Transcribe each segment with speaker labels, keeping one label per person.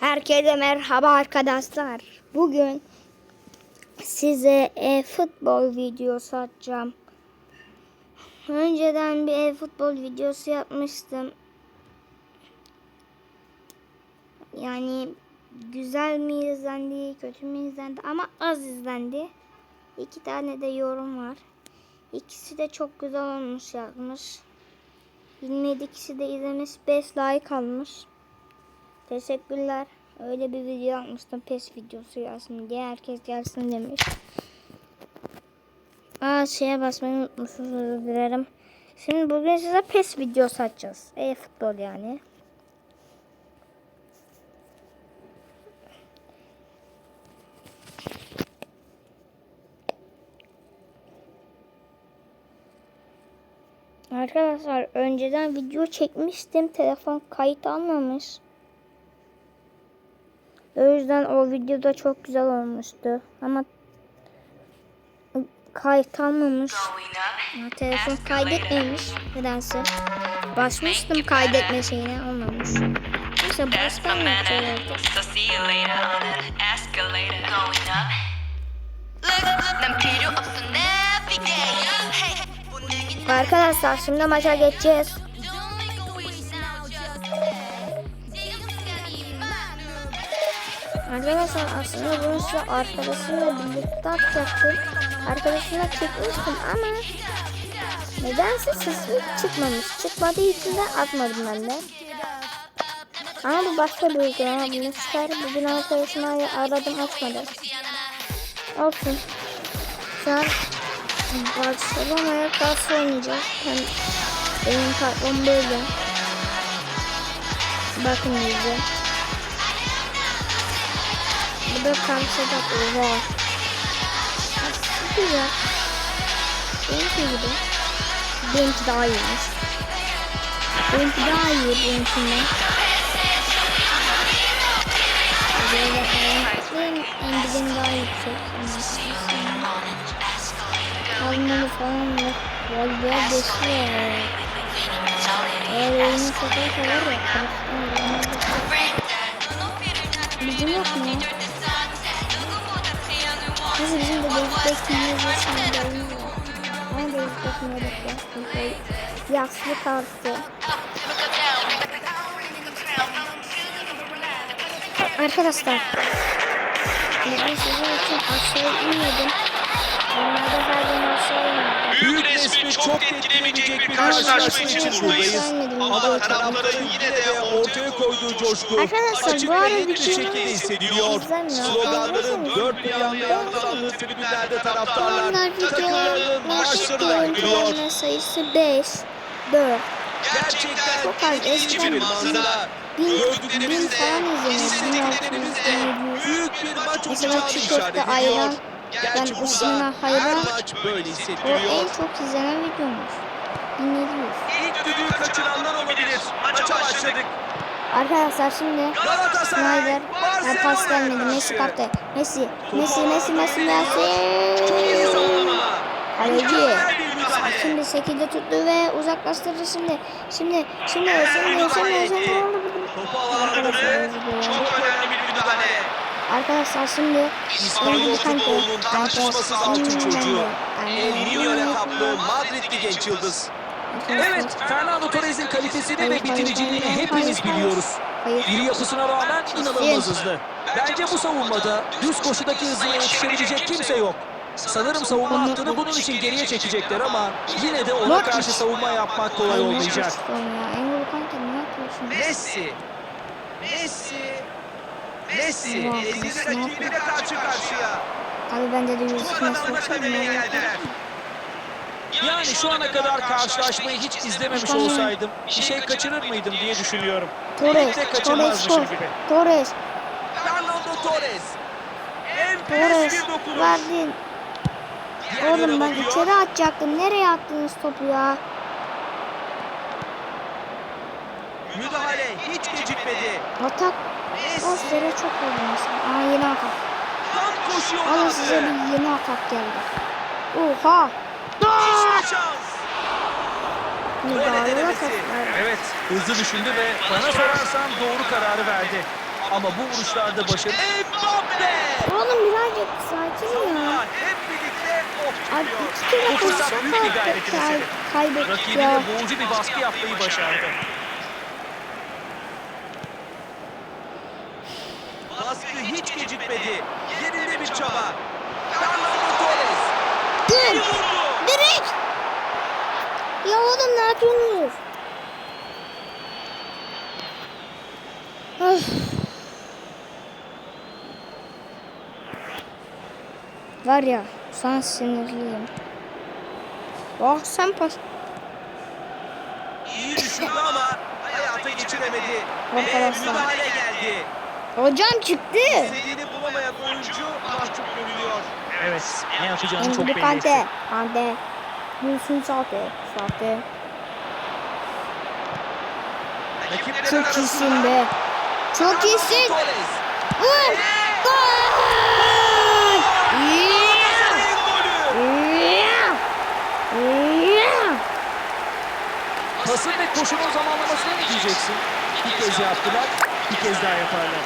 Speaker 1: Herkese merhaba arkadaşlar. Bugün size e-futbol videosu atacağım. Önceden bir e-futbol videosu yapmıştım. Yani güzel mi izlendi, kötü mü izlendi ama az izlendi. İki tane de yorum var. İkisi de çok güzel olmuş yazmış. 27 kişi de izlemiş, 5 like almış. Teşekkürler. Öyle bir video yapmıştım. PES videosu gelsin diye. Herkes gelsin demiş. Aa şeye basmayı unutmuşuz. Özür dilerim. Şimdi bugün size PES videosu açacağız. E-futbol yani. Arkadaşlar önceden video çekmiştim. Telefon kayıt almamış. O yüzden o videoda çok güzel olmuştu. Ama kayıt almamış. Ya, telefon kaydetmemiş nedense. Basmıştım kaydetme şeyine olmamış. Neyse baştan.
Speaker 2: So see you later
Speaker 1: Arkadaşlar aslında bunu size arkadaşımla birlikte atacaktım. Arkadaşımla çekmiştim ama nedense sesi çıkmamış. Çıkmadığı için de atmadım ben de. Ama bu başka bir uygulama. Bunu çıkar. Bugün arkadaşımı aradım açmadı. Olsun. Şu an Barcelona'ya karşı oynayacağız. Hem benim kartım böyle. Bakın bize. Da karşıda oha. Aslında güzel. Benimki gibi. Benimki daha iyiymiş. Benimki daha iyi benimkinden. Böyle benim en dibim daha yüksek. Almalı falan yok. Volleyball besliyor. Eğer oyunu satarsa var ya. Bizim yok mu? De Beyzbek Müzesi'ne de Beyzbek Müzesi'ne Yaşlı kartı. Arkadaşlar. Ben sizin için aşağı inmedim. Normalde her gün aşağı inmedim.
Speaker 3: Büyük resmi çok etkilemeyecek bir karşılaşma için buradayız. Ama tarafların yine de ortaya koyduğu coşku açık ve net bir şekilde hissediliyor.
Speaker 1: izlemiyor.
Speaker 3: Sloganların dört bir yanda alan tribünlerde taraftarlar takımlarının gülüyor.
Speaker 1: görüntülerinin sayısı 5, 4.
Speaker 3: Gerçekten
Speaker 1: Çok az.
Speaker 3: etkileyici bir manzara. Gördüklerimizde
Speaker 1: falan izleniyor. 1600,
Speaker 3: hissettiklerimizde
Speaker 1: 1700.
Speaker 3: büyük bir maç olacağını işaret ediyor.
Speaker 1: Ben ısmına
Speaker 3: burada
Speaker 1: hayran. O en çok izlenen videomuz. 1700.
Speaker 3: İlk düdüğü kaçıranlar olabilir. Maça başladık.
Speaker 1: Arkadaşlar şimdi
Speaker 3: Galatasaray,
Speaker 1: Snyder ya pas gelmedi. Messi kaptı. Messi, Messi, Messi, Messi, Messi. Kaleci. Şimdi şekilde tuttu ve uzaklaştırdı şimdi. Şimdi, şimdi, şimdi, şimdi, şimdi.
Speaker 3: Topu alamadı. Çok önemli bir müdahale.
Speaker 1: Arkadaşlar şimdi
Speaker 3: altın çocuğu. El Niño lakaplı Madridli genç yıldız.
Speaker 4: Evet, Fernando Torres'in kalitesini ve bitiriciliğini hepimiz biliyoruz. İri yapısına rağmen inanılmaz hızlı. Bence bu savunmada düz koşudaki hızına yetişebilecek kimse yok. Sanırım savunma hattını bunun için geriye çekecekler ama yine de ona karşı savunma yapmak kolay olmayacak.
Speaker 3: Messi. Messi. Messi.
Speaker 1: Messi
Speaker 3: rakibiyle karşı karşıya.
Speaker 1: Abi bende de
Speaker 3: Sonradan
Speaker 1: Messi
Speaker 3: geldiler.
Speaker 4: Yani şu ana kadar karşılaşmayı hiç izlememiş olsaydım bir şey kaçırır mıydım diye düşünüyorum.
Speaker 1: Torres, Torres
Speaker 4: kaçırmazmışım
Speaker 1: gol.
Speaker 4: gibi.
Speaker 1: Torres,
Speaker 3: Fernando Torres. Enfes
Speaker 1: Torres
Speaker 3: bir dokunuş.
Speaker 1: verdin. Oğlum ben
Speaker 3: bakıyor.
Speaker 1: içeri atacaktım. Nereye attınız topu ya?
Speaker 3: Müdahale hiç gecikmedi.
Speaker 1: Atak
Speaker 3: Messi
Speaker 1: Posteri çok mesela. Aa yeni atak.
Speaker 3: tam koşuyor.
Speaker 1: Alın size bir yeni atak geldi. Oha.
Speaker 3: İşte şans.
Speaker 1: Müdahale ataklar.
Speaker 4: Evet, hızlı düşündü ve bana sorarsan doğru kararı verdi. Ama bu vuruşlarda başarı... Mbappe!
Speaker 1: Oğlum birazcık sakin ya.
Speaker 3: Hep birlikte of
Speaker 1: Abi iki kere
Speaker 4: Bu fırsat büyük bir gayretin
Speaker 1: kay-
Speaker 4: eseri.
Speaker 1: kaybettik
Speaker 4: Rakibine
Speaker 1: ya.
Speaker 4: boğucu bir baskı yapmayı başardı.
Speaker 3: Baskı hiç gecikmedi. Yerinde bir çaba. Fernando Torres. Vurdu.
Speaker 1: Direkt. Ya oğlum ne yapıyorsunuz? Öf. Var ya sana sinirliyim. Bak sen pas.
Speaker 3: İyi düşündü ama hayata geçiremedi. Ve
Speaker 1: Arkadaşlar.
Speaker 3: müdahale geldi.
Speaker 1: Hocam çıktı.
Speaker 3: İstediğini bulamayan oyuncu mahcup görünüyor.
Speaker 4: Evet, ne yapacağını çok belli
Speaker 1: Kante.
Speaker 4: etti.
Speaker 1: Kante. Sahte. Sahte.
Speaker 3: Rakiplerin
Speaker 1: Çok iyisin be. Çok iyisin. Vur. Gol.
Speaker 4: Pasın ve koşunun zamanlamasını ne diyeceksin? Bir kez yaptılar, bir kez daha yaparlar.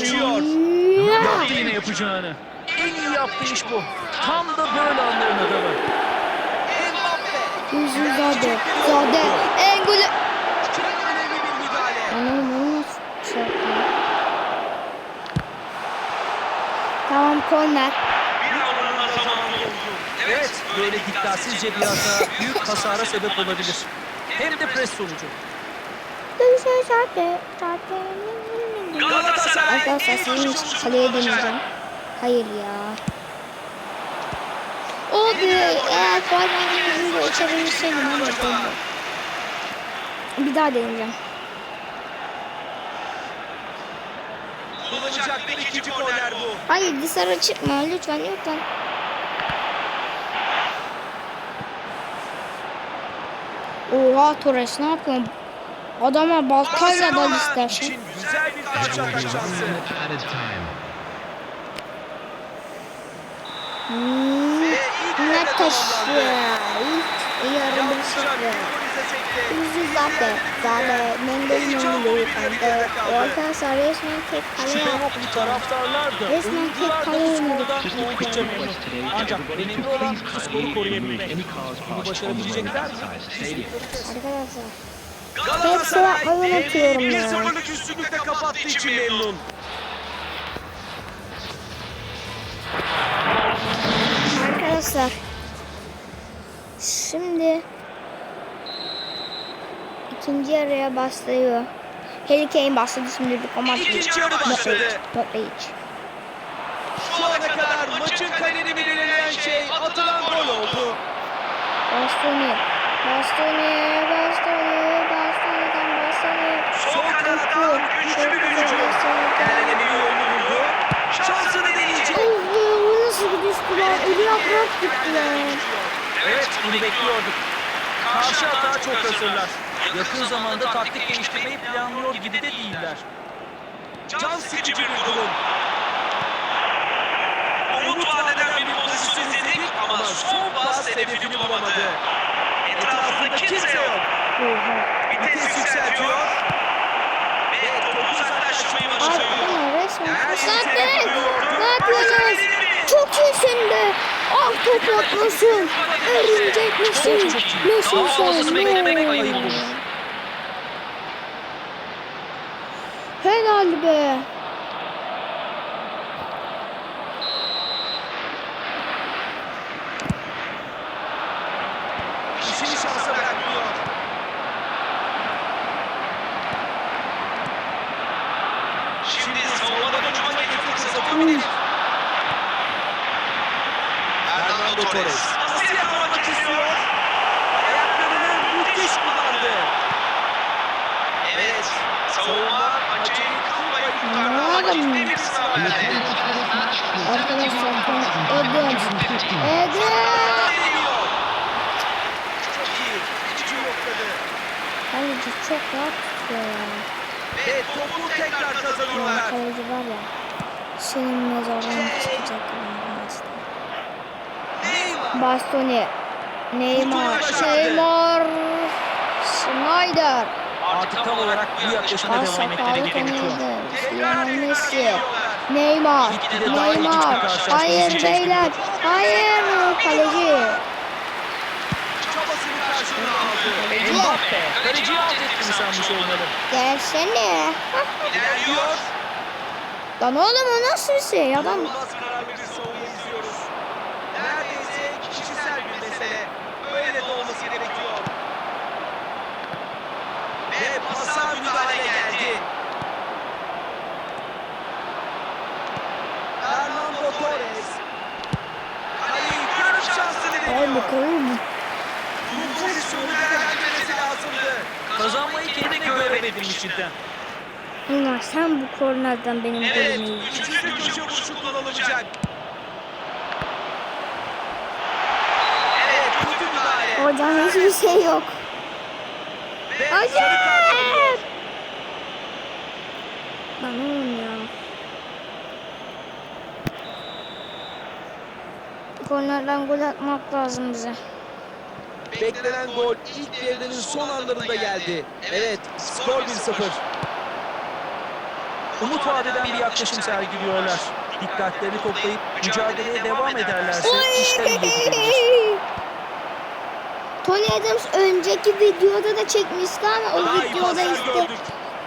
Speaker 3: Geçiyor.
Speaker 1: Yeah.
Speaker 4: Yaptı yine yapacağını. En iyi yaptığı iş bu. Tam da böyle anların adamı.
Speaker 1: Yüzü zade. Zade. Yapıyor? Tamam korner.
Speaker 4: Evet, böyle dikkatsizce bir hata büyük hasara sebep olabilir. Hem de pres sonucu.
Speaker 3: Galatasaray
Speaker 1: Arkadaşlar
Speaker 3: koşu
Speaker 1: için kaleye deneyeceğim. Hayır ya. O bir eğer formatımızı da ama deneyeceğim. Bir daha deneyeceğim.
Speaker 3: Kullanacakları ikinci korner bu.
Speaker 1: Hayır dışarı çıkma lütfen lütfen. Oha Torres ne yapıyorsun? Adama baltayla
Speaker 3: Barcelona
Speaker 1: istersen.
Speaker 3: güzel bir karşı atak şansı.
Speaker 1: Hmm, ne taşı?
Speaker 3: tamamlandı.
Speaker 1: İlk yarı bir şey. Yüzü zaten. Zaten Mendel'in önünde kaldı. Arkadaşlar resmen tek kale
Speaker 4: Şüphe
Speaker 1: yaptı.
Speaker 4: yok ki taraftarlar da,
Speaker 1: Resmen
Speaker 4: da
Speaker 1: tek
Speaker 4: bu
Speaker 1: kale
Speaker 4: skordan oldukça memnun. Ancak önemli olan bu skoru koruyabilmek. Bunu başarabilecekler mi?
Speaker 1: Arkadaşlar.
Speaker 3: Evliliği
Speaker 1: atıyorum
Speaker 3: bir
Speaker 1: ya.
Speaker 3: sıfırlık üstünlükle kapattığı için memnun.
Speaker 1: Arkadaşlar. Şimdi ikinci yarıya başlıyor. Harry Kane başladı şimdi bir komand.
Speaker 3: İkinci yarı başladı.
Speaker 1: Not hiç.
Speaker 3: Şu ana kadar maçın kaderini belirleyen şey atılan gol oldu.
Speaker 1: Bastoni. Bastoni. Bastoni.
Speaker 3: Güçlü bir hücum. İlerlemeyi yolunu buldu. Şansını deneyecek.
Speaker 1: Nasıl bir yaprak lan.
Speaker 4: Evet, bunu bekliyorduk. Karşı hata çok hazırlar. Yakın zamanda taktik geliştirmeyi planlıyor gibi de değiller.
Speaker 3: Can sıkıcı bir durum. Umut vadeden bir pozisyon izledik ama son pas hedefini bulamadı. Etrafında kimse yok. Vites yükseltiyor. Topu
Speaker 1: ama resmen
Speaker 3: Her yeri
Speaker 1: fırsat
Speaker 3: terk
Speaker 1: değil.
Speaker 3: ediyor.
Speaker 1: Ne yapıyorsunuz? Çok iyisin be. Ah top atmasın. Örümcek misin?
Speaker 4: Daha
Speaker 1: sen? Helal be.
Speaker 3: Şimdi savunmadan hücuma geçme fırsatı olabilir. Fernando Torres. Asıl yakalamak istiyor. Ayaklarını müthiş kullandı. Evet, savunma maçı kıl payı kurtardı ciddi bir sınav verdi.
Speaker 1: Arkadaşlar
Speaker 3: iyi, gücü yokladı.
Speaker 1: Kaleci çok rahat tutuyor ya.
Speaker 3: Ve topu tekrar
Speaker 1: Ya
Speaker 3: kazanıyorlar.
Speaker 1: kaleci var ya. Senin mezarına çıkacak bu maçta.
Speaker 3: Neymar.
Speaker 1: Bastoni. Neymar. Neymar. Snyder.
Speaker 4: Artık tam olarak bu yaklaşıma
Speaker 1: Pas
Speaker 4: devam etmeleri gerekiyor.
Speaker 1: Lionel Messi. Neymar. Neymar. Hayır beyler. Hayır. Kaleci.
Speaker 4: Mbappe. Kaleciyi alt ettiğini sanmış olmalı.
Speaker 1: Gelsene.
Speaker 3: İlerliyor.
Speaker 1: Lan oğlum o nasıl bir şey? Adam.
Speaker 3: Neredeyse kişisel bir mesele. Öyle de olması gerekiyor. Ve pasa müdahale geldi. Fernando Torres. Kaleyi görüp şansını
Speaker 1: Ay
Speaker 3: deniyor.
Speaker 1: bakalım.
Speaker 4: Kazanmayı kendine göremedin cidden.
Speaker 1: Ulan sen bu kornerden benim
Speaker 3: Evet,
Speaker 1: golümü yiyeceksin.
Speaker 3: üçüncü köşe vuruşu kullanılacak. Evet, kötü müdahale.
Speaker 1: Hocam hiçbir şey yok.
Speaker 3: Ve alıyor.
Speaker 1: Lan oğlum ya. Kornerden gol atmak lazım bize.
Speaker 3: Beklenen gol ilk devrenin son anlarında geldi. Evet, skor 1-0.
Speaker 4: Umut vadeden bir yaklaşım sergiliyorlar. Dikkatlerini toplayıp mücadeleye devam ederlerse işler iyi gidebilir.
Speaker 1: Tony Adams önceki videoda da çekmişti ama o
Speaker 3: Daha
Speaker 1: videoda işte
Speaker 3: gördük.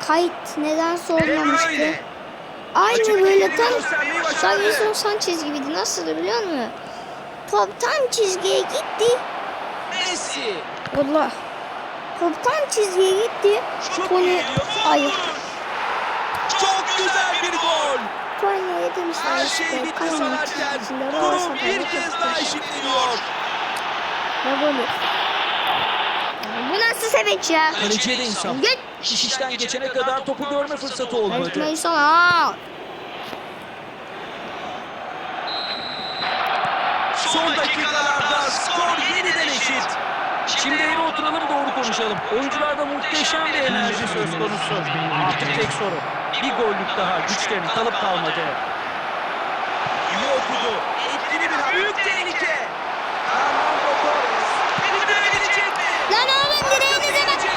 Speaker 1: kayıt neden olmamıştı. Aynı böyle tam. Davinson Sanchez gibiydi. Nasıldı biliyor musun? Top tam çizgiye gitti.
Speaker 3: Messi.
Speaker 1: Allah. Top tam çizgiye gitti.
Speaker 3: Geliyor.
Speaker 1: hayır.
Speaker 3: Çok güzel bir gol.
Speaker 1: Tony Adams
Speaker 3: Her şey bitti sanarken durum bir kez daha eşitleniyor.
Speaker 1: Ne golü? Bu nasıl sevinç ya?
Speaker 4: Kaleciye de insan.
Speaker 1: Git.
Speaker 4: İş işten geçene kadar topu görme fırsatı olmadı.
Speaker 1: Gitmeyi sana.
Speaker 3: Son dakikalarda skor yeniden eşit.
Speaker 4: Şimdi eve oturalım doğru konuşalım. Oyuncularda muhteşem bir enerji söz konusu. Artık tek soru. Bir gollük daha güçlerini kalıp kalmadı.
Speaker 3: İyi okudu. Etkili bir büyük tehlike. Torres. Mi?
Speaker 1: Lan oğlum direğinize bak.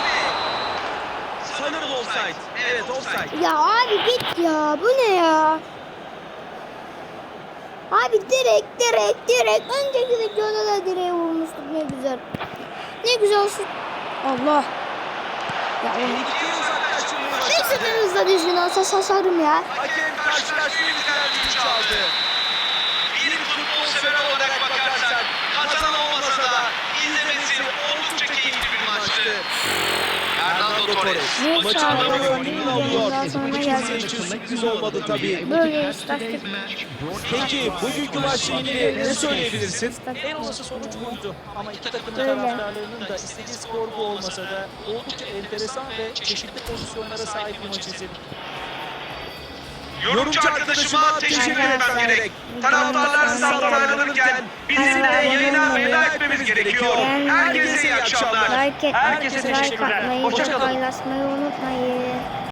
Speaker 3: Sanırım offside. Evet offside.
Speaker 1: Ya abi git ya. Bu ne ya? Abi direkt direkt direkt. Önceki videoda da direğe vurmuştuk ne güzel. Ne güzel olsun. Allah. Ya oğlum.
Speaker 3: Tehlikeyi uzaklaştırmayı
Speaker 1: Ne
Speaker 3: başardı.
Speaker 1: sınırınızda düzgün olsa sasarım ya.
Speaker 3: Hakem karşılaşmayı düzenleyici çaldı. Bir futbol sever olarak bakarsak kazanan olmasa da izlemesi oldukça keyifli bir maçtı.
Speaker 1: Ne
Speaker 3: maçın adamı golünü alıyor. kimse için sürpriz olmadı tabii.
Speaker 1: Böyle.
Speaker 3: Peki bugünkü maçla ilgili ne söyleyebilirsin?
Speaker 4: En olası sonuç buydu. Ama iki takımın
Speaker 1: Öyle.
Speaker 4: taraftarlarının da istediği skor bu olmasa da oldukça enteresan ve çeşitli pozisyonlara sahip bir maç izledik.
Speaker 3: Yorumcu arkadaşıma teşekkür etmem gerek. Taraftarlar statta ayrılırken bizim de yayına veda etmemiz gerekiyor. Herkese iyi akşamlar.
Speaker 4: Herkese teşekkürler.
Speaker 1: atmayı,
Speaker 4: Hoşça kalın.
Speaker 1: paylaşmayı unutmayın.